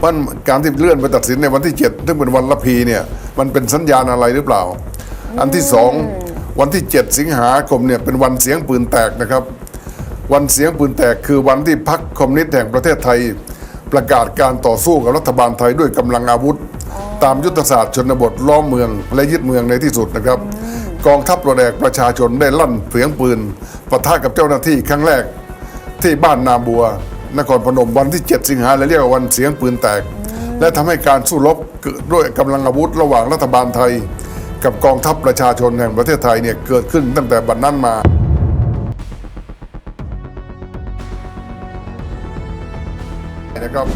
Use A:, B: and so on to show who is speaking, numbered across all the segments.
A: เพราะการที่เลื่อนไปตัดสินในวันที่เจ็ดซึ่งเป็นวันละพีเนี่ยมันเป็นสัญญาณอะไรหรือเปล่า อันที่สองวันที่เจ็ดสิงหาคมเนี่ยเป็นวันเสียงปืนแตกนะครับ วันเสียงปืนแตกคือวันที่พรรคคอมมิวนิสต์แห่งประเทศไทย ประกาศการต่อสู้กับรัฐบาลไทยด้วยกำลังอาวุธ ตามยุทธศาสตร์ชนบทล้อมเมืองและยึดเมืองในที่สุดนะครับ กองทัพปลดแอกประชาชนได้ลั่นเสียงปืนปะทะกับเจ้าหน้าที่ครั้งแรกที่บ้านนาบัว นครพนมวันที่ 7 สิงหาและเรียกว่าวันเสียงปืนแตก และทำให้การสู้รบเกิดด้วยกำลังอาวุธระหว่างรัฐบาลไทย กับกองทัพประชาชนแห่งประเทศไทยเนี่ยเกิดขึ้นตั้งแต่บัดนั้นมานะครับ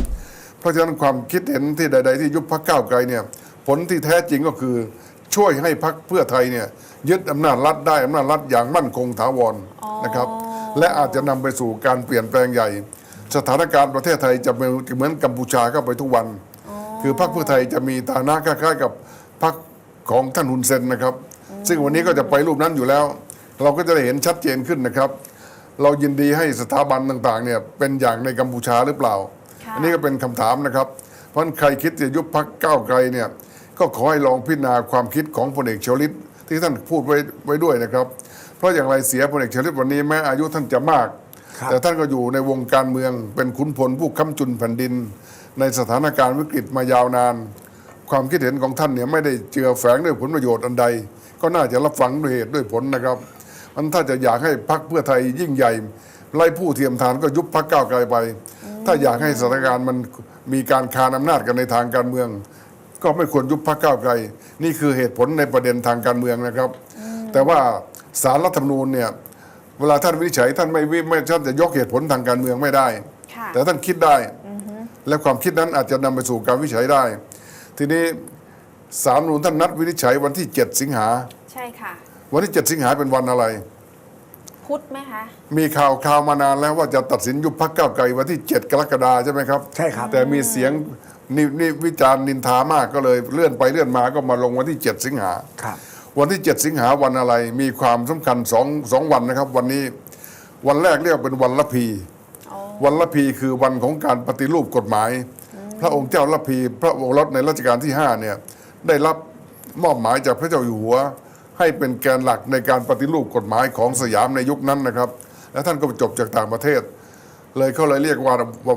A: เพราะฉะนั้นความคิดเห็นที่ใด ๆ ที่ยุบพักก้าวไกลเนี่ยผลที่แท้จริงก็คือช่วยให้พักเพื่อไทยเนี่ยยึดอำนาจรัฐได้อำนาจรัฐอย่างมั่นคงถาวรนะครับ และอาจจะนำไปสู่การเปลี่ยนแปลงใหญ่ สถานการณ์ประเทศไทยจะเป็นเหมือนกัมพูชาเข้าไปทุกวัน คือพรรคเพื่อไทยจะมีฐานะคล้ายๆกับพรรคของท่านฮุนเซนนะครับ ซึ่งวันนี้ก็จะไปรูปนั้นอยู่แล้ว เราก็จะได้เห็นชัดเจนขึ้นนะครับ เรายินดีให้สถาบันต่างๆเนี่ยเป็นอย่างในกัมพูชาหรือเปล่า
B: ค่ะ
A: อันนี้ก็เป็นคำถามนะครับ เพราะฉะนั้นใครคิดจะยุบพักก้าวไกลเนี่ยก็ขอให้ลองพิจารณาความคิดของพลเอกชวลิตที่ท่านพูดไว้ไว้ด้วยนะครับ เพราะอย่างไรเสียพลเอกชวลิตวันนี้แม้อายุท่านจะมาก
C: ครับ
A: แต่ท่านก็อยู่ในวงการเมืองเป็นขุนพลผู้ค้ำจุนแผ่นดิน ในสถานการณ์วิกฤตมายาวนาน ความคิดเห็นของท่านเนี่ยไม่ได้เจือแฝงด้วยผลประโยชน์อันใด ก็น่าจะรับฟังด้วยเหตุด้วยผลนะครับมันถ้าจะอยากให้พักเพื่อไทยยิ่งใหญ่ไล่ผู้เทียมทานก็ยุบพักก้าวไกลไป ถ้าอยากให้สถานการณ์มันมีการคานอำนาจกันในทางการเมือง ก็ไม่ควรยุบพักก้าวไกล นี่คือเหตุผลในประเด็นทางการเมืองนะครับ แต่ว่าสารรัฐธรรมนูญเนี่ย เวลาท่านวินิจฉัยท่านไม่วิไม่ท่านจะยกเหตุผลทางการเมืองไม่ได้
B: ค่ะ
A: แต่ท่านคิดได้ และความคิดนั้นอาจจะนำไปสู่การวินิจฉัยได้ ทีนี้สารรัฐธรรมนูญท่านนัดวินิจฉัยวันที่ 7 สิงหา
B: ใช่ค่ะ
A: วันที่ 7 สิงหาเป็นวันอะไร
B: พุธไหมคะ
A: มีข่าวข่าวมานานแล้วว่าจะตัดสินยุบพักก้าวไกลวันที่ 7 กรกฎาใช่ไหมครับ
C: ใช่ครับ
A: แต่มีเสียงนนี่วิจารณ์นินทามากก็เลยเลื่อนไปเลื่อนมาก็มาลงวันที่ 7 สิงหา
C: ครับ
A: วันที่ 7 สิงหาวันอะไรมีความสำคัญสองสองวันนะครับ วันนี้วันแรกเรียกว่าเป็นวันละพี
B: อ๋อ
A: วันละพีคือวันของการปฏิรูปกฎหมาย พระองค์เจ้าละพีพระโอรสในรัชกาลที่5เนี่ยได้รับมอบหมายจากพระเจ้าอยู่หัว ให้เป็นแกนหลักในการปฏิรูปกฎหมายของสยามในยุคนั้นนะครับ และท่านก็จบจากต่างประเทศ เลยเขาเลยเรียกว่า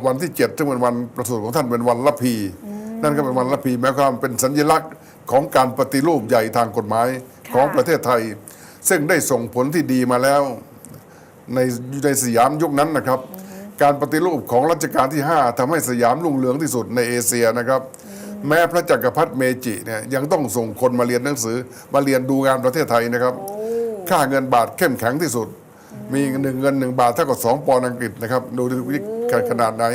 A: วันที่เจ็ดซึ่งเป็นวันประสูติของท่านเป็นวันละพี นั่นก็เป็นวันละพีหมายความเป็นสัญลักษณ์ของการปฏิรูปใหญ่ทางกฎหมายของประเทศไทย ซึ่งได้ส่งผลที่ดีมาแล้ว ในในสยามยุคนั้นนะครับ การปฏิรูปของรัชกาลที่ 5ทำให้สยามรุ่งเรืองที่สุดในเอเชียนะครับ แม้พระจักรพรรดิเมจิเนี่ยยังต้องส่งคนมาเรียนหนังสือมาเรียนดูงานประเทศไทยนะครับ ค่าเงินบาทเข้มแข็งที่สุด มีหนึ่งเงินหนึ่งบาทเท่ากับสองปอนด์อังกฤษนะครับ ดูดิวิขนาดไหน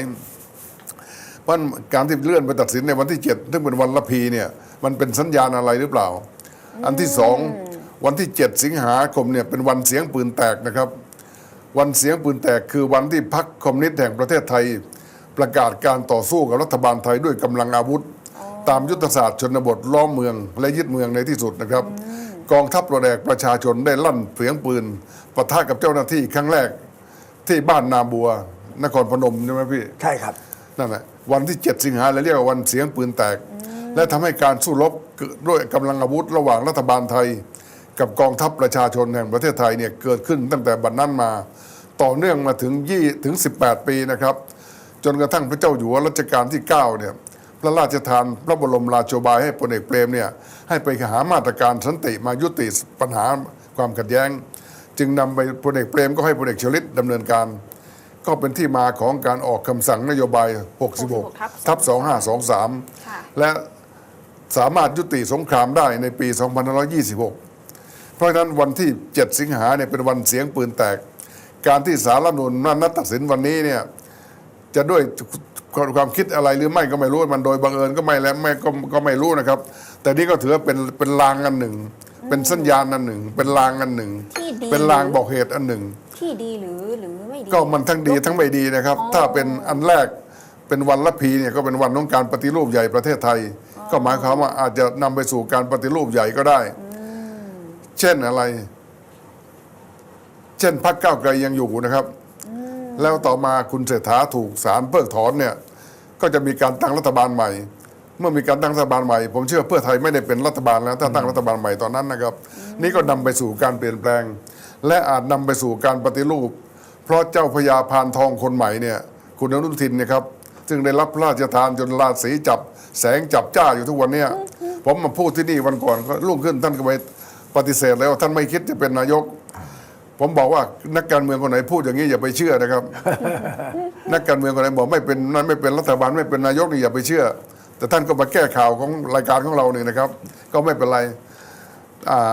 A: เพราะการที่เลื่อนไปตัดสินในวันที่ 7 ซึ่งเป็นวันละพีเนี่ยมันเป็นสัญญาณอะไรหรือเปล่า อันที่สองวันที่ 7 สิงหาคมเนี่ยเป็นวันเสียงปืนแตกนะครับ วันเสียงปืนแตกคือวันที่พรรคคอมมิวนิสต์แห่งประเทศไทย ประกาศการต่อสู้กับรัฐบาลไทยด้วยกำลังอาวุธ ตามยุทธศาสตร์ชนบทล้อมเมือง และยึดเมืองในที่สุดนะครับ กองทัพปลดแอกประชาชนได้ลั่นเสียงปืนปะทะกับเจ้าหน้าที่ครั้งแรกที่บ้านนาบัวนครพนมใช่ไหมพี่
C: ใช่ครับ
A: นั่นแหละวันที่ 7 สิงหาและเรียกว่าวันเสียงปืนแตก และทำให้การสู้รบเกิดด้วยกำลังอาวุธระหว่างรัฐบาลไทย กับกองทัพประชาชนแห่งประเทศไทยเนี่ยเกิดขึ้นตั้งแต่บัดนั้นมา ต่อเนื่องมาถึงยี่ถึง 18 ปีนะครับ จนกระทั่งพระเจ้าอยู่หัวรัชกาลที่ 9 เนี่ยพระราชทานพระบรมราโชบายให้พลเอกเปรมเนี่ยให้ไปหามาตรการสันติมายุติปัญหาความขัดแย้ง จึงนำไปพลเอกเปรมก็ให้พลเอกชลิตดำเนินการ ก็เป็นที่มาของการออกคำสั่งนโยบาย 66 ทับ
B: ค่ะ
A: 2523 และสามารถยุติสงครามได้ในปี 2526 เพราะฉะนั้นวันที่ 7 สิงหาเนี่ยเป็นวันเสียงปืนแตก การที่สารรัฐธรรมนูญนัดตัดสินวันนี้เนี่ยจะด้วยความคิดอะไรหรือไม่ก็ไม่รู้มันโดยบังเอิญก็ไม่แล้วไม่ก็ก็ไม่รู้นะครับ แต่นี่ก็ถือว่าเป็นเป็นลางอันหนึ่ง เป็นสัญญาณอันหนึ่ง เป็นลางอันหนึ่ง
B: ที่ดี
A: เป็นลางบอกเหตุอันหนึ่ง
B: ที่ดีหรือหรือไม่ดี
A: ก็มันทั้งดีทั้งไม่ดีนะครับ
B: อ๋อ
A: ถ้าเป็นอันแรกเป็นวันละพีเนี่ยก็เป็นวันของการปฏิรูปใหญ่ประเทศไทย ก็หมายความว่าอาจจะนำไปสู่การปฏิรูปใหญ่ก็ได้ เช่นอะไร เช่นพรรคก้าวไกลยังอยู่นะครับ แล้วต่อมาคุณเศรษฐาถูกศาลเพิกถอนเนี่ย ก็จะมีการตั้งรัฐบาลใหม่ เมื่อมีการตั้งรัฐบาลใหม่ ผมเชื่อเพื่อไทยไม่ได้เป็นรัฐบาลแล้วถ้าตั้งรัฐบาลใหม่ตอนนั้นนะครับ นี่ก็นำไปสู่การเปลี่ยนแปลง และอาจนำไปสู่การปฏิรูป เพราะเจ้าพญาพานทองคนใหม่เนี่ยคุณอนุทินเนี่ยครับซึ่งได้รับพระราชทานจนราศีจับ แสงจับจ้าอยู่ทุกวันเนี้ยผมมาพูดที่นี่วันก่อนก็รุ่งขึ้นท่านก็ไปปฏิเสธแล้วท่านไม่คิดจะเป็นนายก ผมบอกว่านักการเมืองคนไหนพูดอย่างนี้อย่าไปเชื่อนะครับ นักการเมืองคนไหนบอกไม่เป็นนั่นไม่เป็นรัฐบาลไม่เป็นนายกนี่อย่าไปเชื่อ แต่ท่านก็มาแก้ข่าวของรายการของเราเนี่ยนะครับ ก็ไม่เป็นไรอ่า